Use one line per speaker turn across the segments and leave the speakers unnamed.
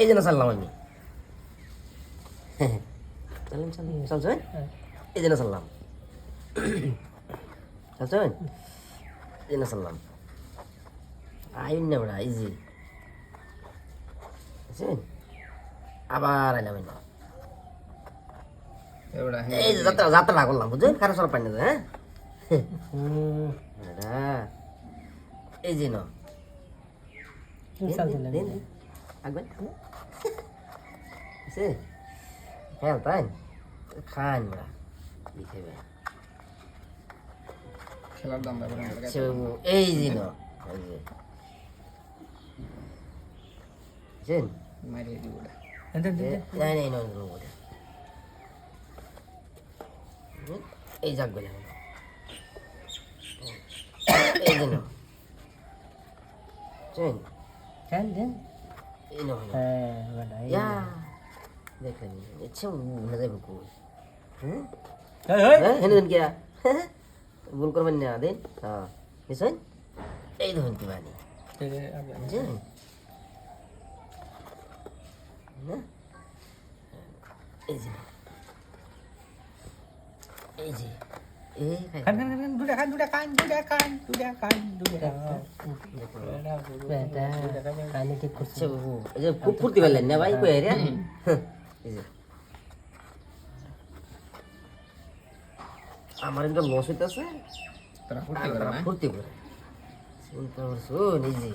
এই জন্য চাললাম আমি। চালছেন এই জন্য চাললাম চালছেন এই জন্য চাললাম আইন না বেড়া ইজি বুঝছেন? আবার আইলাম না।
এবারে
এই যাত্রা যাত্রা করলাম বুঝছেন? কারও সব পাই না হ্যাঁ? এই যে ন।
তুমি চালছিলেন
দিন দিন আগবেন সে খেয়াল তাই খান বেড়া কি খাবে
খেলার দাম ব্যাপারে আমার কাছে।
সেও এই যে ন এই যে বুঝছেন
মারিয়ে দিব ওটা।
এনতে
এ- নাই নাই নয় নয় ওটা হুম, এই যাক বলে এই যে ন বুঝছেন
চাল দেন
এই নয়
হ্যাঁ
Ya. দেখেন ইচ্ছে না যাবে কই হ্যাঁ হেন কিয়া ভুল করবেন না দেন হ্যাঁ নিশ্চয় এই ধরুন কি বানি
এই যে
বুঝছেন এই যে
খান খান খান দুটা খান দুটা খান দুটা খান দুটা খান দুটা বেটা কানে ঠিক করছে।
আচ্ছা বাবু এই যে খুব ফুর্তি পারলেন না ভাই কই রে এই যে। আমার এটা লস হইতেছে।
তোরা ফুর্তি করে না
ফুর্তি করে চিন্তা করছ নিজে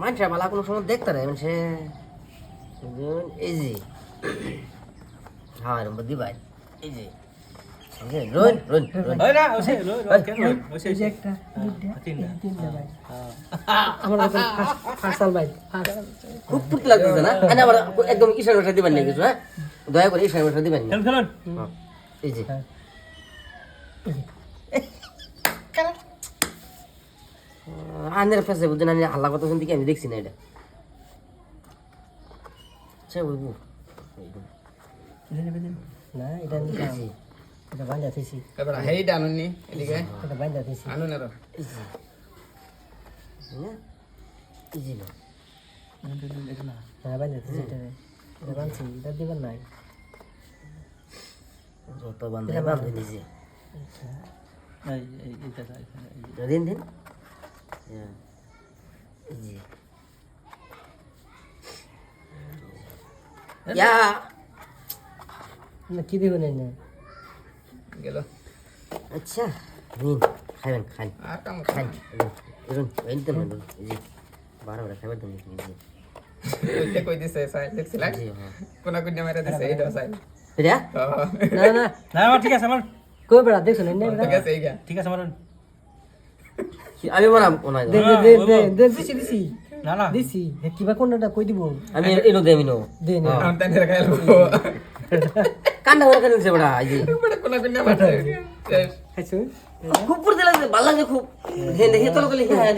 মানুষের মালা কোনো সময় দেখতে না মানুষে এই যে হ্যাঁ ভাই এই যে? রোন রোন রোন
ওই না ওসে রো রো কেন ওসে
এই যে একটা দুইটা
তিনটা
তিনটা ভাই। আমার কাছে ফার্স্ট ভাই।
খুব ফুর্তি লাগতেছে না? এনে আবার একদম ভাষা দিবেন না কিছু হ্যাঁ? দয়া করে ভাষা দিবেন না।
খেলুন খেলুন
হ্যাঁ, এই যে। আনের ফেসে বুঝছেন আমি হাল্লা কথা শুনতে কি আমি দেখছি না এটা? আচ্ছা বুঝব
না এটা নিলাম এটা বান্ধা থইছি
এবারে হেইটা আনুননি এদিকে।
এটা বান্ধা থইছি
আনুন
আরও যে না?
হ্যাঁ বান্ধা থইছি এটা। এটা বানছি এটা দিবেন নাই।
যত বান্ধব বান্ধব নিজে। দিন দিন। হ্যাঁ। যে ইয়া।
না কি দিবেন না
গেল
আচ্ছা নিন খাবেন খান খান এরুন এই তো মেন এই যে বারো বারো খাবার তুমি যে
কই দিছে সাই দেখছিলা
জি হ্যাঁ
কোনা কোনা মেরে দিছে এইটা সাই
এটা
না না
না আমার ঠিক আছে আমার
কই বেড়া দেখছ না না
ঠিক আছে এইগা
ঠিক আছে আমার
আমি বানাম ওনাই
দে দে দে দে দিছি দিছি
না না
দিছি কিবা কোনটা কই দিব
আমি এনো দে আমি
দে না
আম তানে রাখাইলো
কান্না করে খেলছে বড়া এই
কোনা কোনা মারছে
খাইছো
খুব পড়তে লাগছে ভালো লাগছে খুব হে দেখে তো লাগলে হ্যাঁ